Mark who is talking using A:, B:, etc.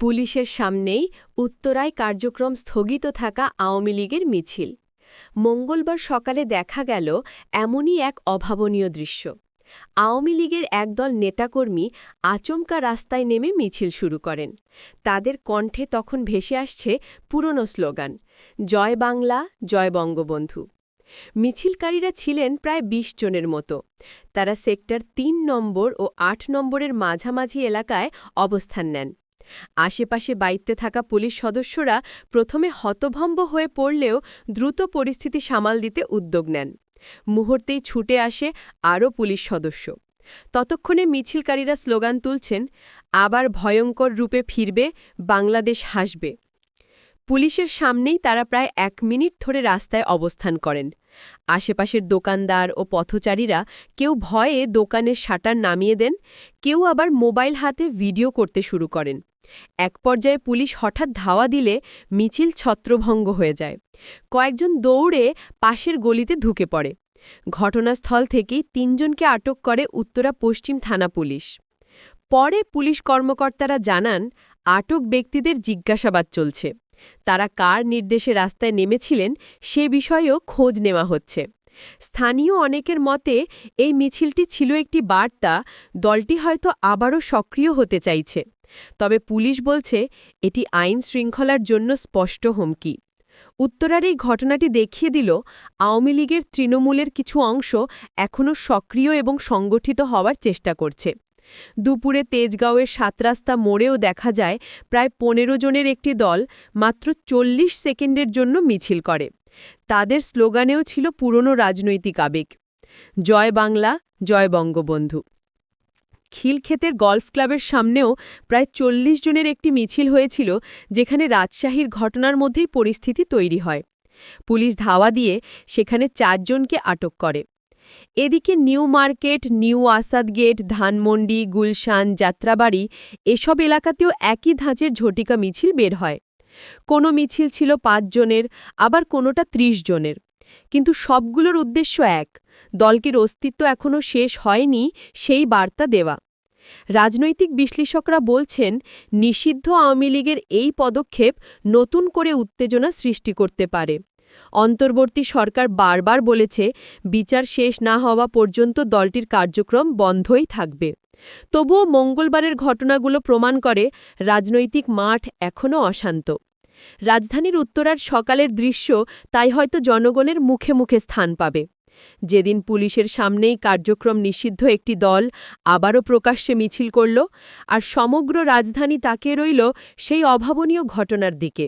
A: পুলিশের সামনেই উত্তরায় কার্যক্রম স্থগিত থাকা আওয়ামী লীগের মিছিল। মঙ্গলবার সকালে দেখা গেল এমনই এক অভাবনীয় দৃশ্য। আওয়ামী লীগের একদল নেতাকর্মী আচমকা রাস্তায় নেমে মিছিল শুরু করেন। তাদের কণ্ঠে তখন ভেসে আসছে পুরনো স্লোগান, জয় বাংলা, জয় বঙ্গবন্ধু মিছিলকারীরা ছিলেন প্রায় ২০ জনের মতো। তারা সেক্টর তিন নম্বর ও আট নম্বরের মাঝামাঝি এলাকায় অবস্থান নেন। আশেপাশে বাইতে থাকা পুলিশ সদস্যরা প্রথমে হতভম্ব হয়ে পড়লেও দ্রুত পরিস্থিতি সামাল দিতে উদ্যোগ নেন। মুহূর্তেই ছুটে আসে আরও পুলিশ সদস্য। ততক্ষণে মিছিলকারীরা স্লোগান তুলছেন, আবার ভয়ঙ্কর রূপে ফিরবে, বাংলাদেশ হাসবে। পুলিশের সামনেই তারা প্রায় এক মিনিট ধরে রাস্তায় অবস্থান করেন। আশেপাশের দোকানদার ও পথচারীরা কেউ ভয়ে দোকানের শাটার নামিয়ে দেন, কেউ আবার মোবাইল হাতে ভিডিও করতে শুরু করেন। এক পর্যায়ে পুলিশ হঠাৎ ধাওয়া দিলে মিছিল ছত্রভঙ্গ হয়ে যায়। কয়েকজন দৌড়ে পাশের গলিতে ঢুকে পড়ে। ঘটনাস্থল থেকেই তিনজনকে আটক করে উত্তরা পশ্চিম থানা পুলিশ। পরে পুলিশ কর্মকর্তারা জানান, আটক ব্যক্তিদের জিজ্ঞাসাবাদ চলছে। তারা কার নির্দেশে রাস্তায় নেমেছিলেন সে বিষয়েও খোঁজ নেওয়া হচ্ছে। স্থানীয় অনেকের মতে, এই মিছিলটি ছিল একটি বার্তা, দলটি হয়তো আবারও সক্রিয় হতে চাইছে। তবে পুলিশ বলছে, এটি আইন শৃঙ্খলার জন্য স্পষ্ট হুমকি। উত্তরার এই ঘটনাটি দেখিয়ে দিল, আওয়ামী লীগের তৃণমূলের কিছু অংশ এখনও সক্রিয় এবং সংগঠিত হওয়ার চেষ্টা করছে। দুপুরে তেজগাঁওয়ের সাতরাস্তা মোড়েও দেখা যায় প্রায় পনেরো জনের একটি দল মাত্র চল্লিশ সেকেন্ডের জন্য মিছিল করে। তাদের স্লোগানেও ছিল পুরনো রাজনৈতিক আবেগ। জয় বাংলা, জয় বঙ্গবন্ধু। খিলক্ষেতের গল্ফ ক্লাবের সামনেও প্রায় চল্লিশ জনের একটি মিছিল হয়েছিল, যেখানে রাজশাহীর ঘটনার মধ্যেই পরিস্থিতি তৈরি হয়। পুলিশ ধাওয়া দিয়ে সেখানে চারজনকে আটক করে। এদিকে new market, new Asad gate, Dhanmondi, Gulshan, Jatrabari এসব এলাকাতেও একই ধাঁচের ঝটিকা মিছিল বের হয়। কোনো মিছিল ছিল পাঁচ জনের, আবার কোনোটা ত্রিশ জনের। কিন্তু সবগুলোর উদ্দেশ্য এক। দলটির অস্তিত্ব এখনও শেষ হয়নি সেই বার্তা দেওয়া। রাজনৈতিক বিশ্লেষকরা বলছেন, নিষিদ্ধ আওয়ামী লীগের এই পদক্ষেপ নতুন করে উত্তেজনা সৃষ্টি করতে পারে। অন্তর্বর্তী সরকার বারবার বলেছে, বিচার শেষ না হওয়া পর্যন্ত দলটির কার্যক্রম বন্ধই থাকবে। তবুও মঙ্গলবারের ঘটনাগুলো প্রমাণ করে, রাজনৈতিক মাঠ এখনও অশান্ত। রাজধানীর উত্তরার সকালের দৃশ্য তাই হয়তো জনগণের মুখে মুখে স্থান পাবে। যেদিন পুলিশের সামনেই কার্যক্রম নিষিদ্ধ একটি দল আবারও প্রকাশ্যে মিছিল করল, আর সমগ্র রাজধানী তাকে রইল সেই অভাবনীয় ঘটনার দিকে।